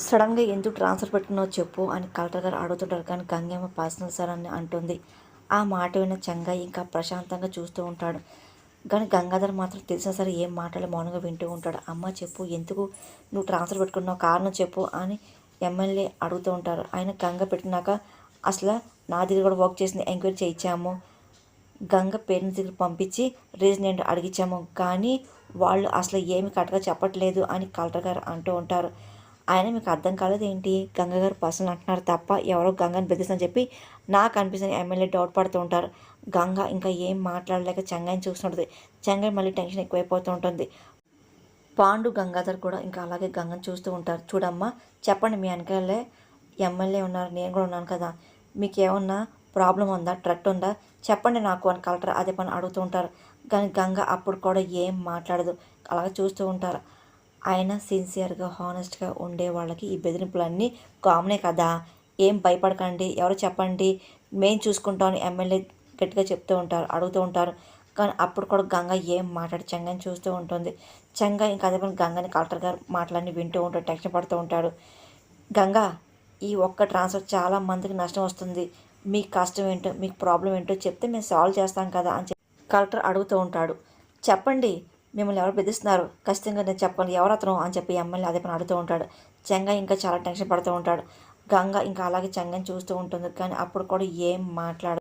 సడన్గా ఎందుకు ట్రాన్స్ఫర్ పెట్టుకున్నావు చెప్పు అని కలెక్టర్ గారు అడుగుతుంటారు కానీ గంగమ్మ పర్సనల్ సార్ అని అంటుంది. ఆ మాట విన్న చంగా ఇంకా ప్రశాంతంగా చూస్తూ ఉంటాడు. కానీ గంగాధర్ మాత్రం తెలిసిన సరే ఏం మాటలు మౌనంగా వింటూ ఉంటాడు. అమ్మ చెప్పు ఎందుకు నువ్వు ట్రాన్స్ఫర్ పెట్టుకున్నావు కారణం చెప్పు అని ఎమ్మెల్యే అడుగుతూ ఉంటారు. ఆయన గంగ పెట్టినాక అసలు నా దగ్గర కూడా వర్క్ చేసింది ఎంక్వైరీ చేయించాము. గంగ పేరెంట్స్ దగ్గర పంపించి రీజన్ ఏంటో అడిగించాము కానీ వాళ్ళు అసలు ఏమి కరెక్ట్గా చెప్పట్లేదు అని కలెక్టర్ గారు అంటూ ఉంటారు. ఆయన మీకు అర్థం కాలేదు ఏంటి? గంగ గారు పర్సనల్ అంటున్నారు తప్ప ఎవరో గంగని బెదిరిస్తుందని చెప్పి నాకు అనిపిస్తుంది ఎమ్మెల్యే డౌట్ పడుతూ ఉంటారు. గంగ ఇంకా ఏం మాట్లాడలేక చెంగాయిని చూస్తుంటుంది. చెంగాయి మళ్ళీ టెన్షన్ ఎక్కువైపోతూ ఉంటుంది. పాండు గంగాధర్ కూడా ఇంకా అలాగే గంగని చూస్తూ ఉంటారు. చూడమ్మా చెప్పండి మీ వెనకాలే ఎమ్మెల్యే ఉన్నారు. నేను కూడా ఉన్నాను కదా. మీకు ఏమన్నా ప్రాబ్లం ఉందా? ట్రట్ ఉందా? చెప్పండి నాకు అని కలెక్టర్ అదే పని అడుగుతూ ఉంటారు. కానీ గంగ అప్పుడు కూడా ఏం మాట్లాడదు. అలాగే చూస్తూ ఉంటారు. ఆయన సిన్సియర్గా హానెస్ట్గా ఉండే వాళ్ళకి ఈ బెదిరింపులన్నీ కామనే కదా. ఏం భయపడకండి ఎవరు చెప్పండి. మేం చూసుకుంటాం ఎమ్మెల్యే గట్టిగా చెప్తూ ఉంటారు అడుగుతూ ఉంటారు. కానీ అప్పుడు కూడా గంగ ఏం మాట్లాడి చెంగని చూస్తూ ఉంటుంది. చెంగ ఇంకా అదే పని గంగని కలెక్టర్ గారు మాటలన్నీ వింటూ ఉంటాడు టెన్షన్ పడుతూ ఉంటాడు. గంగా ఈ ఒక్క ట్రాన్స్ఫర్ చాలా మందికి నష్టం వస్తుంది. మీకు కష్టం ఏంటో మీకు ప్రాబ్లం ఏంటో చెప్తే మేము సాల్వ్ చేస్తాం కదా అని చెప్పి కలెక్టర్ అడుగుతూ ఉంటాడు. చెప్పండి మిమ్మల్ని ఎవరు బెదిరిస్తున్నారు? ఖచ్చితంగా నేను చెప్పండి ఎవరు అతను? అని చెప్పి ఎమ్మెల్యే అదే పని అడుగుతూ ఉంటాడు. చెంగ ఇంకా చాలా టెన్షన్ పడుతూ ఉంటాడు. గంగ ఇంకా అలాగే చెంగని చూస్తూ ఉంటుంది. కానీ అప్పుడు కూడా ఏం మాట్లాడదు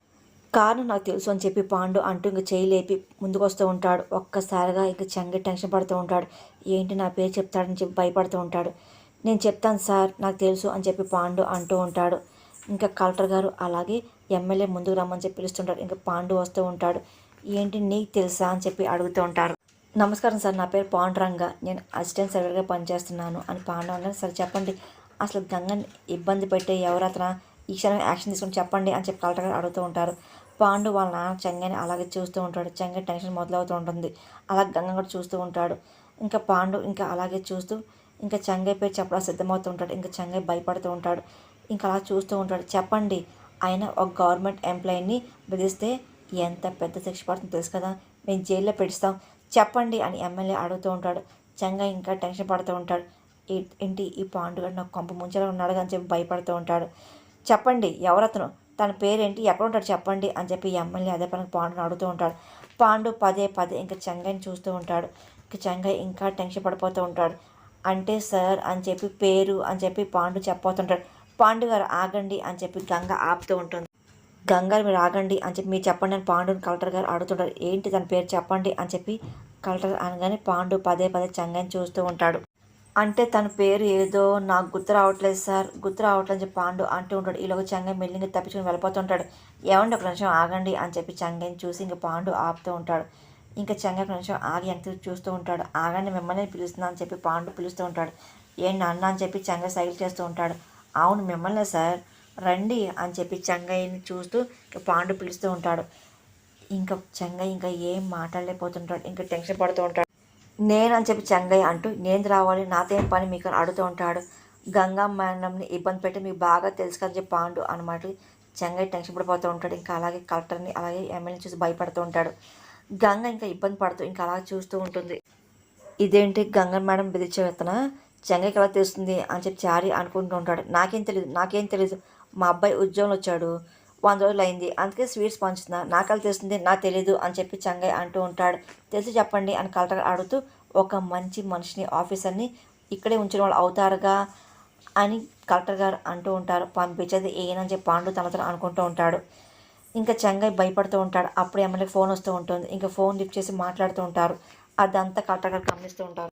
కారణం నాకు తెలుసు అని చెప్పి పాండు అంటూ ఇంక చేయలేపి ముందుకు వస్తూ ఉంటాడు. ఒక్కసారిగా ఇంక చెంగ టెన్షన్ పడుతూ ఉంటాడు. ఏంటి నా పేరు చెప్తాడని చెప్పి భయపడుతూ ఉంటాడు. నేను చెప్తాను సార్ నాకు తెలుసు అని చెప్పి పాండు అంటూ ఉంటాడు. ఇంకా కలెక్టర్ గారు అలాగే ఎమ్మెల్యే ముందుకు రమ్మని చెప్పి పిలుస్తుంటాడు ఇంకా పాండు వస్తూ ఉంటాడు. ఏంటి నీకు తెలుసా అని చెప్పి అడుగుతూ ఉంటారు. నమస్కారం సార్ నా పేరు పాండురంగ. నేను అసిస్టెంట్ సర్వర్గా పనిచేస్తున్నాను అని పాండు సరే చెప్పండి. అసలు గంగని ఇబ్బంది పెట్టే ఎవరతన ఈ క్షణం యాక్షన్ తీసుకుని చెప్పండి అని చెప్పి కలెక్టర్ గారు అడుగుతూ ఉంటారు. పాండు వాళ్ళ నాన్న చెంగని అలాగే చూస్తూ ఉంటాడు. చెంగ టెన్షన్ మొదలవుతూ ఉంటుంది. అలా గంగ కూడా చూస్తూ ఉంటాడు. ఇంకా పాండు ఇంకా అలాగే చూస్తూ ఇంకా చెంగై పేరు చెప్పడానికి సిద్ధమవుతూ ఉంటాడు. ఇంకా చెంగై భయపడుతూ ఉంటాడు. ఇంకా అలా చూస్తూ ఉంటాడు. చెప్పండి ఆయన ఒక గవర్నమెంట్ ఎంప్లాయీని బెదిరిస్తే ఎంత పెద్ద శిక్ష పడుతుందో తెలుసు కదా. మేము జైల్లో పెడిస్తాం చెప్పండి అని ఎమ్మెల్యే అడుగుతూ ఉంటాడు. చంగ ఇంకా టెన్షన్ పడుతూ ఉంటాడు. ఏంటి ఈ పాండుగాడు నాకు కొంప ముంచేలా ఉన్నాడు అని చెప్పి భయపడుతూ ఉంటాడు. చెప్పండి ఎవరతను? తన పేరేంటి? ఎక్కడ ఉంటాడు చెప్పండి అని చెప్పి ఎమ్మెల్యే అదే పనికి పాండుని అడుగుతూ ఉంటాడు. పాండు పదే పదే ఇంకా చెంగని చూస్తూ ఉంటాడు. ఇంకా చెంగయ్య ఇంకా టెన్షన్ పడిపోతూ ఉంటాడు. అంటే సార్ అని చెప్పి పేరు అని చెప్పి పాండు చెప్పబోతుంటాడు. పాండు గారు ఆగండి అని చెప్పి గంగ ఆపుతూ ఉంటుంది. గంగారు మీరు ఆగండి అని చెప్పి మీరు చెప్పండి అని పాండుని కలెక్టర్ గారు అడుగుతుంటారు. ఏంటి తన పేరు చెప్పండి అని చెప్పి కలెక్టర్ అనగానే పాండు పదే పదే చంగని చూస్తూ ఉంటాడు. అంటే తన పేరు ఏదో నాకు గుర్తు రావట్లేదు సార్ గుర్తు రావట్లేదు అని చెప్పి పాండు అంటూ ఉంటాడు. ఈలోగా చెంగై మెల్లింగా తప్పించుకుని వెళ్ళిపోతుంటాడు. ఏమండి ఒక నిమిషం ఆగండి అని చెప్పి చెంగని చూసి ఇంకా పాండు ఆపుతూ ఉంటాడు. ఇంకా చెంగ ఒక నిమిషం ఆగి ఎంత చూస్తూ ఉంటాడు. ఆగండి మిమ్మల్ని పిలుస్తున్నా అని చెప్పి పాండు పిలుస్తూ ఉంటాడు. ఏం నాన్న అని చెప్పి చంగ సైకిల్ చేస్తూ ఉంటాడు. అవును మిమ్మల్ని సార్. రండి అని చెప్పి చెంగయ్యని చూస్తూ పాండు పిలుస్తూ ఉంటాడు. ఇంకా చెంగయ్య ఇంకా ఏం మాట్లాడలేకపోతుంటాడు. ఇంకా టెన్షన్ పడుతూ ఉంటాడు. నేను అని చెప్పి చెంగయ్య అంటూ నేను రావాలి నాతో ఏం పని మీకు అడుగుతూ ఉంటాడు. గంగా ఇబ్బంది పెట్టి మీకు బాగా తెలుసు కదా చెప్పి పాండు అనమాట చెంగయ్య టెన్షన్ పడిపోతూ ఉంటాడు. ఇంకా అలాగే కలెక్టర్ని అలాగే ఎమ్మెల్యే చూసి భయపడుతూ ఉంటాడు. గంగ ఇంకా ఇబ్బంది పడుతూ ఇంకా అలా చూస్తూ ఉంటుంది. ఇదేంటి గంగ మేడం బెదిరించే విత్తన చెంగకి ఎలా తెలుస్తుంది? అని చెప్పి చారి అనుకుంటూ ఉంటాడు. నాకేం తెలియదు నాకేం తెలియదు మా అబ్బాయి ఉద్యోగంలో వచ్చాడు. వంద రోజులు అయింది. అందుకే స్వీట్స్ పంచుతున్నా. నాకెలా తెలుస్తుంది? నాకు తెలియదు అని చెప్పి చంగయ్య అంటూ ఉంటాడు. తెలిసి చెప్పండి అని కలెక్టర్ అడుగుతూ ఒక మంచి మనిషిని ఆఫీసర్ని ఇక్కడే ఉంచిన వాళ్ళు అవుతారుగా అని కలెక్టర్ గారు అంటూ ఉంటారు. పంపించేది ఏనని చెప్పి పాండు తనతో అనుకుంటూ ఉంటాడు. ఇంకా చెంగయ్య భయపడుతూ ఉంటాడు. అప్పుడు ఎమ్మెల్యే ఫోన్ వస్తూ ఉంటుంది. ఇంకా ఫోన్ లిఫ్ట్ చేసి మాట్లాడుతూ ఉంటారు. అదంతా కలెక్టర్ గారు గమనిస్తూ ఉంటారు.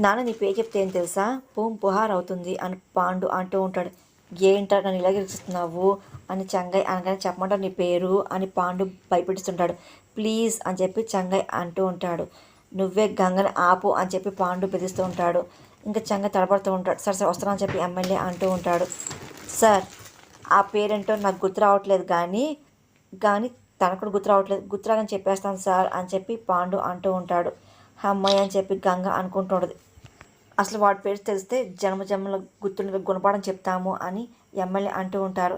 నాన్న నీ పేరు చెప్తే ఏం తెలుసా? పూం పుహార్ అవుతుంది అని పాండు అంటూ ఉంటాడు. ఏంటా నన్ను ఇలాగే ఇస్తున్నావు అని చంగై అనగానే చెప్పమంటారు నీ పేరు అని పాండు భయపెడుతుంటాడు. ప్లీజ్ అని చెప్పి చంగై అంటూ ఉంటాడు. నువ్వే గంగని ఆపు అని చెప్పి పాండు బెదిరిస్తూ ఉంటాడు. ఇంకా చంగై తడబడుతూ ఉంటాడు. సార్ సార్ వస్తానని చెప్పి ఎమ్మెల్యే అంటూ ఉంటాడు. సార్ ఆ పేరేంటో నాకు గుర్తు రావట్లేదు కానీ కానీ తనకు కూడా గుర్తు రావట్లేదు. గుర్తురాగని చెప్పేస్తాను సార్ అని చెప్పి పాండు అంటూ ఉంటాడు. అమ్మాయి అని చెప్పి గంగ అనుకుంటుండదు అసలు వాడి పేరు తెలిస్తే జన్మ జన్మల గుణపాఠం చెప్తాము అని ఎమ్మెల్యే అంటూ ఉంటారు.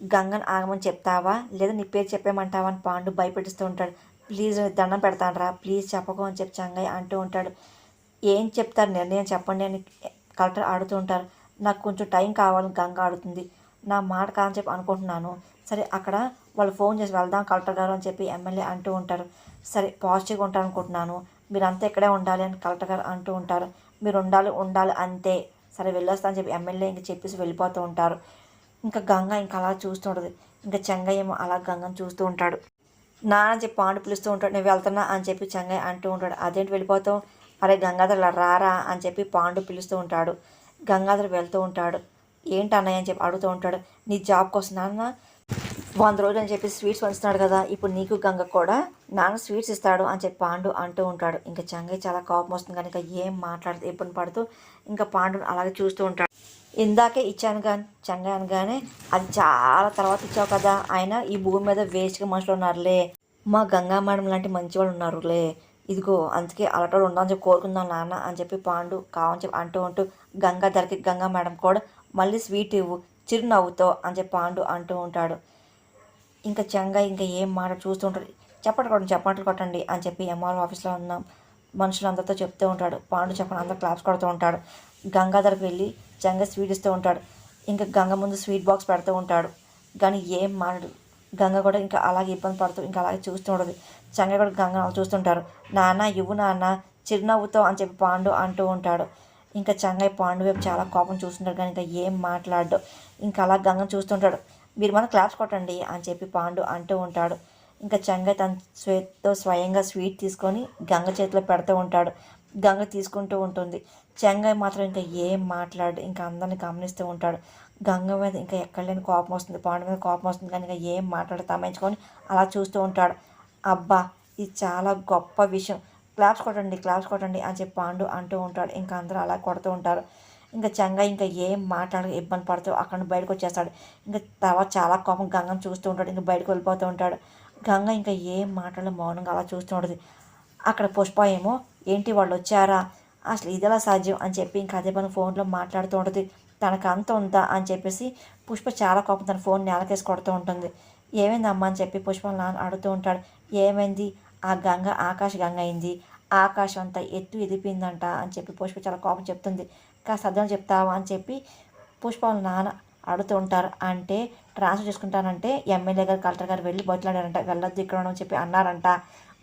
గంగన్ ఆగమని చెప్తావా? లేదా నీ పేరు చెప్పేమంటావా అని పాండు భయపెట్టిస్తూ ఉంటాడు. ప్లీజ్ దండం పెడతానరా. ప్లీజ్ చెప్పకు అని చెప్పి చంగయ్య అంటూ ఉంటాడు. ఏం చెప్తారు? నిర్ణయం చెప్పండి అని కలెక్టర్ ఆడుతూ ఉంటారు. నాకు కొంచెం టైం కావాలని గంగ ఆడుతుంది. నా మాట కాదని చెప్పి అనుకుంటున్నాను. సరే అక్కడ వాళ్ళు ఫోన్ చేసి వెళ్దాం కలెక్టర్ గారు అని చెప్పి ఎమ్మెల్యే అంటూ ఉంటారు. సరే పాజిటివ్గా ఉంటాను అనుకుంటున్నాను మీరంతా ఇక్కడే ఉండాలి అని కలెక్టర్ గారు అంటూ ఉంటారు. మీరు ఉండాలి ఉండాలి అంతే. సరే వెళ్ళొస్తా అని చెప్పి ఎమ్మెల్యే ఇంక చెప్పేసి వెళ్ళిపోతూ ఉంటారు. ఇంకా గంగ ఇంకా అలా చూస్తుంటుంది ఇంకా చెంగయ్య ఏమో అలా గంగను చూస్తూ ఉంటాడు. నాన్న చెప్పి పాండు పిలుస్తూ ఉంటాడు. నేను వెళ్తున్నా అని చెప్పి చెంగయ్య అంటూ ఉంటాడు. అదేంటి వెళ్ళిపోతావు? అరే గంగాధర్ రారా అని చెప్పి పాండు పిలుస్తూ ఉంటాడు. గంగాధర్ వెళ్తూ ఉంటాడు. ఏంటి అన్నయ్య అని చెప్పి అడుగుతూ ఉంటాడు. నీ జాబ్ కోసం నాన్న వంద రోజులు అని చెప్పి స్వీట్స్ పంచుతున్నాడు కదా ఇప్పుడు నీకు గంగ కూడా నాన్న స్వీట్స్ ఇస్తాడు అని చెప్పి పాండు అంటూ ఉంటాడు. ఇంకా చంగయ్య చాలా కోపం వస్తుంది కనుక ఏం మాట్లాడుతూ ఇబ్బంది పడుతూ ఇంకా పాండుని అలాగే చూస్తూ ఉంటాడు. ఇందాకే ఇచ్చాను కానీ చంగయ్య అనగానే అది చాలా తర్వాత ఇచ్చావు కదా ఆయన ఈ భూమి మీద వేస్ట్గా మనుషులు ఉన్నారులే. మా గంగా మేడం లాంటి మంచి వాళ్ళు ఉన్నారులే. ఇదిగో అందుకే అలటోడు ఉండాలని చెప్పి కోరుకుందాం నాన్న అని చెప్పి పాండు కావని చెప్పి అంటూ ఉంటూ గంగా ధరకి గంగా మేడం కూడా మళ్ళీ స్వీట్ ఇవ్వు చిరునవ్వుతో అని చెప్పి పాండు అంటూ ఉంటాడు. ఇంకా చెంగ ఇంకా ఏం మాట చూస్తూ ఉంటాడు. కొట్టండి చప్పట్లు కొట్టండి అని చెప్పి ఎంఆర్ఓ ఆఫీస్లో ఉన్న మనుషులందరితో చెప్తూ ఉంటాడు. పాండు చెప్పండి అందరూ క్లాప్స్ కొడుతూ ఉంటాడు. గంగాధర్కి వెళ్ళి చెంగ స్వీట్ ఇస్తూ ఉంటాడు. ఇంకా గంగ ముందు స్వీట్ బాక్స్ పెడుతూ ఉంటాడు. కానీ ఏం మాట్లాడు గంగ కూడా ఇంకా అలాగే ఇబ్బంది పడుతూ ఇంకా అలాగే చూస్తూ ఉండదు. చెంగ కూడా గంగ అలా చూస్తుంటారు నాన్న ఇవ్వు నాన్న చిరునవ్వుతో అని చెప్పి పాండు అంటూ ఉంటాడు. ఇంకా చెంగయ్య పాండు వైపు చాలా కోపం చూస్తుంటాడు. కానీ ఇంకా ఏం మాట్లాడడు. ఇంకా అలా గంగను చూస్తుంటాడు మీరు మన క్లాప్స్ కొట్టండి అని చెప్పి పాండు అంటూ ఉంటాడు. ఇంకా చంగ తన స్వేత్తో స్వయంగా స్వీట్ తీసుకొని గంగ చేతిలో పెడుతూ ఉంటాడు. గంగ తీసుకుంటూ ఉంటుంది. చెంగ మాత్రం ఇంకా ఏం మాట్లాడు ఇంకా అందరిని గమనిస్తూ ఉంటాడు. గంగ మీద ఇంకా ఎక్కడలేని కోపం వస్తుంది. పాండు మీద కోపం వస్తుంది కానీ ఇంకా ఏం మాట్లాడు తమ్మించుకొని అలా చూస్తూ ఉంటాడు. అబ్బా ఇది చాలా గొప్ప విషయం. క్లాప్స్ కొట్టండి క్లాప్స్ కొట్టండి అని చెప్పి పాండు అంటూ ఉంటాడు. ఇంకా అందరూ అలా కొడుతూ ఉంటారు. ఇంకా చెంగ ఇంకా ఏం మాట్లాడ ఇబ్బంది పడుతూ అక్కడ బయటకు వచ్చేస్తాడు. ఇంకా తర్వాత చాలా కోపం గంగను చూస్తూ ఉంటాడు. ఇంకా బయటకు వెళ్ళిపోతూ ఉంటాడు. గంగ ఇంకా ఏం మాట్లాడలే మౌనంగా అలా చూస్తూ ఉంటుంది. అక్కడ పుష్ప ఏమో ఏంటి వాళ్ళు వచ్చారా? అసలు ఇదెలా సాధ్యం? అని చెప్పి ఇంకా అదే పని ఫోన్లో మాట్లాడుతూ ఉంటుంది. తనకు అంత ఉందా? అని చెప్పేసి పుష్ప చాలా కోపం తన ఫోన్ నేలకేసి కొడుతూ ఉంటుంది. ఏమైంది అమ్మ అని చెప్పి పుష్ప నాన్న అడుగుతూ ఉంటాడు. ఏమైంది? ఆ గంగ ఆకాశ గంగ అయింది. ఆకాశం అంతా ఎత్తు ఎదిపిందంట అని చెప్పి పుష్ప చాలా కోపం చెప్తుంది. కాస్త అర్థం చెప్తావా అని చెప్పి పుష్పాలు నాన్న అడుగుతూ ఉంటారు. అంటే ట్రాన్స్ఫర్ చేసుకుంటానంటే ఎమ్మెల్యే గారు కలెక్టర్ గారు వెళ్ళి బయటలాడారంట వెళ్ళొద్దు ఇక్కడ అని చెప్పి అన్నారంట.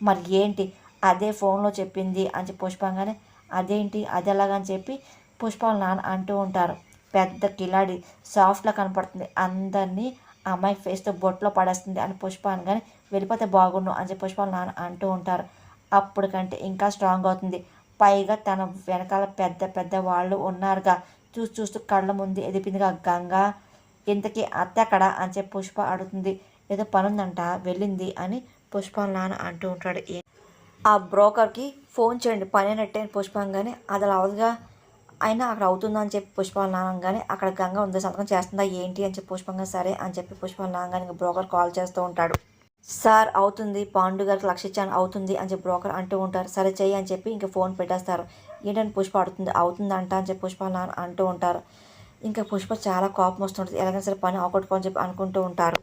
మరి ఏంటి? అదే ఫోన్లో చెప్పింది అని చెప్పి పుష్పంగానే అదేంటి? అది ఎలాగని చెప్పి పుష్పాలు నాన్న అంటూ ఉంటారు. పెద్ద కిలాడి సాఫ్ట్లా కనపడుతుంది. అందరినీ అమ్మాయి ఫేస్తో బొట్లో పడేస్తుంది అని పుష్ప అనగానే వెళ్ళిపోతే బాగుండు అని చెప్పి పుష్పాలు నాన్న అంటూ ఉంటారు. అప్పటికంటే ఇంకా స్ట్రాంగ్ అవుతుంది. పైగా తన వెనకాల పెద్ద పెద్ద వాళ్ళు ఉన్నారుగా. చూసి చూస్తూ కళ్ళ ముందు ఎదిపిందిగా గంగా ఇంతకీ అత్త అక్కడ అని చెప్పి పుష్ప అడుగుతుంది. ఏదో పని ఉందంట వెళ్ళింది అని పుష్ప నాన్న అంటూ ఉంటాడు. ఆ బ్రోకర్కి ఫోన్ చేయండి పని అయినట్టే పుష్పంగానే అది అవదుగా అయినా అక్కడ అవుతుందా? అని చెప్పి పుష్పాల నానంగానే అక్కడ గంగ ఉంది? సంతకం చేస్తుందా? ఏంటి? అని చెప్పి పుష్పంగా సరే అని చెప్పి పుష్పాల నానంగానే బ్రోకర్ కాల్ చేస్తూ ఉంటాడు. సార్ అవుతుంది పాండు గారికి లక్ష ఇచ్చాను అవుతుంది అని చెప్పి బ్రోకర్ అంటూ ఉంటారు. సరే చెయ్యి అని చెప్పి ఇంకా ఫోన్ పెట్టేస్తారు. ఏంటని పుష్ప అడుతుంది అవుతుంది అంట అని చెప్పి పుష్ప నాన్న అంటూ ఉంటారు. ఇంకా పుష్ప చాలా కోపం వస్తుంటుంది. ఎలాగైనా సరే పని అవగొట్టుకో అని చెప్పి అనుకుంటూ ఉంటారు.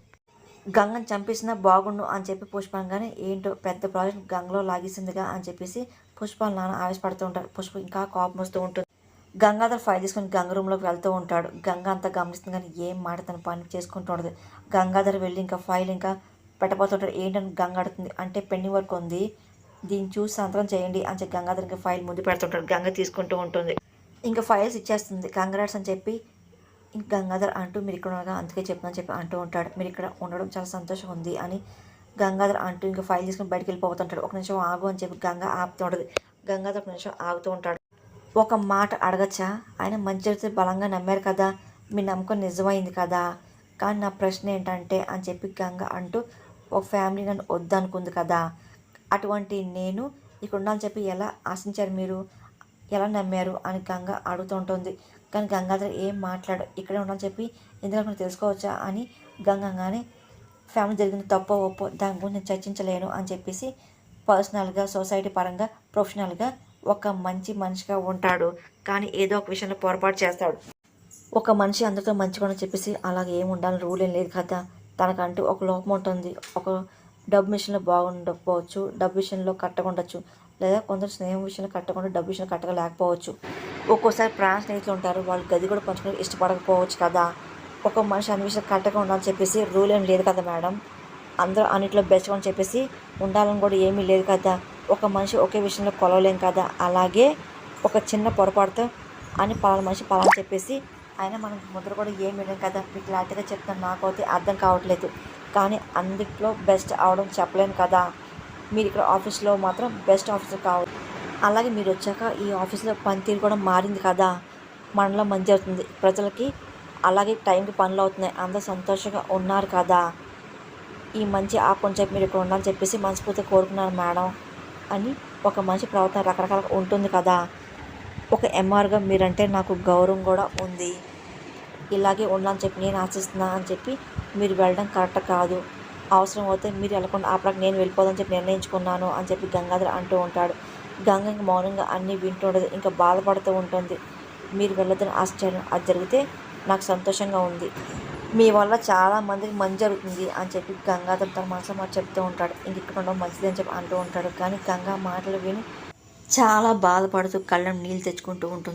గంగను చంపేసినా బాగుండు అని చెప్పి పుష్పంగానే ఏంటో పెద్ద ప్రాజెక్ట్ గంగలో లాగేసిందిగా అని చెప్పేసి పుష్పాల నాన్న ఆవేశపడుతూ ఉంటారు. పుష్ప ఇంకా కోపం వస్తూ ఉంటుంది. గంగాధర్ ఫైల్ తీసుకొని గంగ రూమ్లోకి వెళ్తూ ఉంటాడు. గంగ అంతా గమనిస్తుంది కానీ ఏం మాట తన పని చేసుకుంటూ ఉండదు. గంగాధర్ వెళ్ళి ఇంకా ఫైల్ ఇంకా పెట్టబోతుంటారు ఏంటని గంగ అడుగుతుంది అంటే పెండింగ్ వర్క్ ఉంది. దీన్ని చూసి సంతకం చేయండి అని చెప్పి గంగాధర్ ఫైల్ ముందు పెడుతుంటాడు. గంగ తీసుకుంటూ ఉంటుంది. ఇంకా ఫైల్స్ ఇచ్చేస్తుంది. కంగ్రాట్స్ అని చెప్పి ఇంక గంగాధర్ అంటూ మీరు ఇక్కడ ఉండగా అందుకే చెప్తున్నాను చెప్పి అంటూ ఉంటాడు. మీరు ఇక్కడ ఉండడం చాలా సంతోషంగా ఉంది అని గంగాధర్ అంటూ ఇంకా ఫైల్ తీసుకుని బయటికి వెళ్ళిపోతుంటాడు. ఒక నిమిషం ఆగు అని చెప్పి గంగ ఆపుతూ ఉంటుంది. గంగాధర్ ఒక నిమిషం ఆగుతూ ఉంటాడు. ఒక మాట అడగచ్చా? ఆయన మంచి బలంగా నమ్మారు కదా. మీ నమ్మకం నిజమైంది కదా. కానీ నా ప్రశ్న ఏంటంటే అని చెప్పి గంగ అంటూ ఒక ఫ్యామిలీ నన్ను వద్దనుకుంది కదా. అటువంటి నేను ఇక్కడ ఉండాలని చెప్పి ఎలా ఆశించారు మీరు? ఎలా నమ్మారు? అని గంగ అడుగుతుంటుంది కానీ గంగాధర్ ఏం మాట్లాడు ఇక్కడే ఉండాలని చెప్పి ఎందుకంటే తెలుసుకోవచ్చా? అని గంగంగానే ఫ్యామిలీ జరిగిన తప్పో ఒప్పో దాని గురించి నేను చర్చించలేను అని చెప్పేసి పర్సనల్గా సొసైటీ పరంగా ప్రొఫెషనల్గా ఒక మంచి మనిషిగా ఉంటాడు. కానీ ఏదో ఒక విషయంలో పొరపాటు చేస్తాడు. ఒక మనిషి అందరితో మంచిగా చెప్పేసి అలాగే ఏమి ఉండాలని రూల్ ఏం లేదు కదా. తనకంటూ ఒక లోపం ఉంటుంది. ఒక డబ్బు విషయంలో బాగుండకపోవచ్చు డబ్బు విషయంలో కట్టకుండొచ్చు లేదా కొందరు స్నేహం విషయంలో కట్టకుండా డబ్బు విషయంలో కట్టలేకపోవచ్చు. ఒక్కోసారి ప్రాణ స్నేహితులు ఉంటారు. వాళ్ళు గది కూడా పంచుకోవడం ఇష్టపడకపోవచ్చు కదా. ఒక మనిషి అన్ని విషయాలు కట్టగా ఉండాలని చెప్పేసి రూల్ ఏం లేదు కదా మేడం. అందరూ అన్నిట్లో బెస్ట్ అని చెప్పేసి ఉండాలని కూడా ఏమీ లేదు కదా. ఒక మనిషి ఒకే విషయంలో కొలవలేం కదా. అలాగే ఒక చిన్న పొరపాటుతో అని పలానా మనిషి పలానా చెప్పేసి అయినా మనం ముద్ర కూడా ఏం వినం కదా. మీకు క్లారిటీగా చెప్తాను నాకైతే అర్థం కావట్లేదు. కానీ అందుట్లో బెస్ట్ అవడం చెప్పలేను కదా. మీరు ఇక్కడ ఆఫీస్లో మాత్రం బెస్ట్ ఆఫీసర్ కావచ్చు అలాగే మీరు వచ్చాక ఈ ఆఫీస్లో పనితీరు కూడా మారింది కదా. మనలో మంచి అవుతుంది ప్రజలకి అలాగే టైంకి పనులు అవుతున్నాయి. అందరూ సంతోషంగా ఉన్నారు కదా. ఈ మంచి ఆపని చెప్పి మీరు ఇక్కడ ఉండాలని చెప్పేసి మనస్ఫూర్తిగా కోరుకున్నాను మేడం అని ఒక మనిషి ప్రవర్తన రకరకాల ఉంటుంది కదా. ఒక ఎంఆర్గా మీరంటే నాకు గౌరవం కూడా ఉంది. ఇలాగే ఉండాలని చెప్పి నేను ఆశిస్తున్నా అని చెప్పి మీరు వెళ్ళడం కరెక్ట్ కాదు. అవసరం అయితే మీరు వెళ్ళకుండా ఆపడానికి నేను వెళ్ళిపోదని చెప్పి నిర్ణయించుకున్నాను అని చెప్పి గంగాధర్ అంటూ ఉంటాడు. గంగ ఇంకా మౌనంగా అన్నీ వింటూ ఉండదు ఇంకా బాధపడుతూ ఉంటుంది. మీరు వెళ్ళొద్దని ఆశ్చర్యం అది జరిగితే నాకు సంతోషంగా ఉంది. మీ వల్ల చాలా మందికి మంచి జరుగుతుంది అని చెప్పి గంగాధర్ తన మనసులో మాట చెప్తూ ఉంటాడు. ఇంక ఇక్కడ ఉండడం మంచిది అని చెప్పి అంటూ ఉంటాడు. కానీ గంగా మాటలు విని చాలా బాధపడుతూ కళ్ళం నీళ్ళు తెచ్చుకుంటూ ఉంటుంది